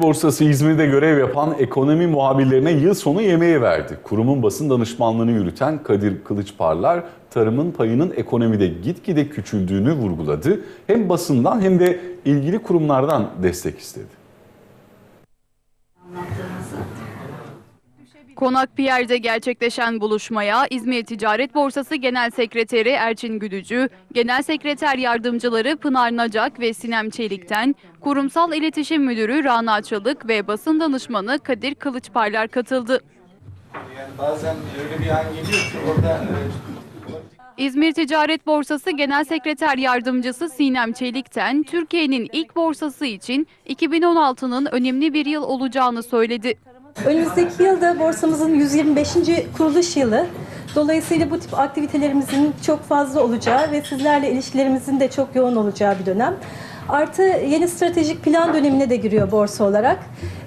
Borsası İzmir'de görev yapan ekonomi muhabirlerine yıl sonu yemeği verdi. Kurumun basın danışmanlığını yürüten Kadir Kılıçparlar, tarımın payının ekonomide gitgide küçüldüğünü vurguladı. Hem basından hem de ilgili kurumlardan destek istedi. Konak Pierre'de gerçekleşen buluşmaya İzmir Ticaret Borsası Genel Sekreteri Erçin Güdücü, Genel Sekreter Yardımcıları Pınar Nacak ve Sinem Çelik'ten, Kurumsal İletişim Müdürü Rana Çalık ve basın danışmanı Kadir Kılıçparlar katıldı. Yani bazen öyle bir an geliyor ki orada İzmir Ticaret Borsası Genel Sekreter Yardımcısı Sinem Çelik'ten Türkiye'nin ilk borsası için 2016'nın önemli bir yıl olacağını söyledi. Önümüzdeki yılda borsamızın 125. kuruluş yılı. Dolayısıyla bu tip aktivitelerimizin çok fazla olacağı ve sizlerle ilişkilerimizin de çok yoğun olacağı bir dönem. Artı yeni stratejik plan dönemine de giriyor borsa olarak.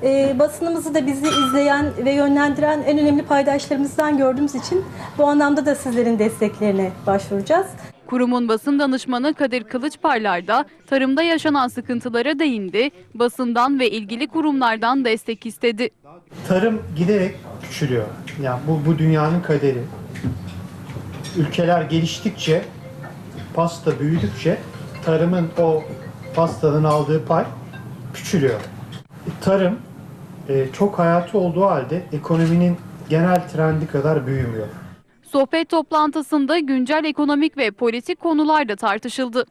Ee, basınımızı da bizi izleyen ve yönlendiren en önemli paydaşlarımızdan gördüğümüz için bu anlamda da sizlerin desteklerine başvuracağız. Kurumun basın danışmanı Kadir Kılıçparlar da tarımda yaşanan sıkıntılara değindi, basından ve ilgili kurumlardan destek istedi. tarım giderek küçülüyor. Yani bu, bu dünyanın kaderi. Ülkeler geliştikçe, pasta büyüdükçe tarımın o pastanın aldığı pay küçülüyor. Tarım e, çok hayati olduğu halde ekonominin genel trendi kadar büyümüyor. Sohbet toplantısında güncel ekonomik ve politik konular da tartışıldı.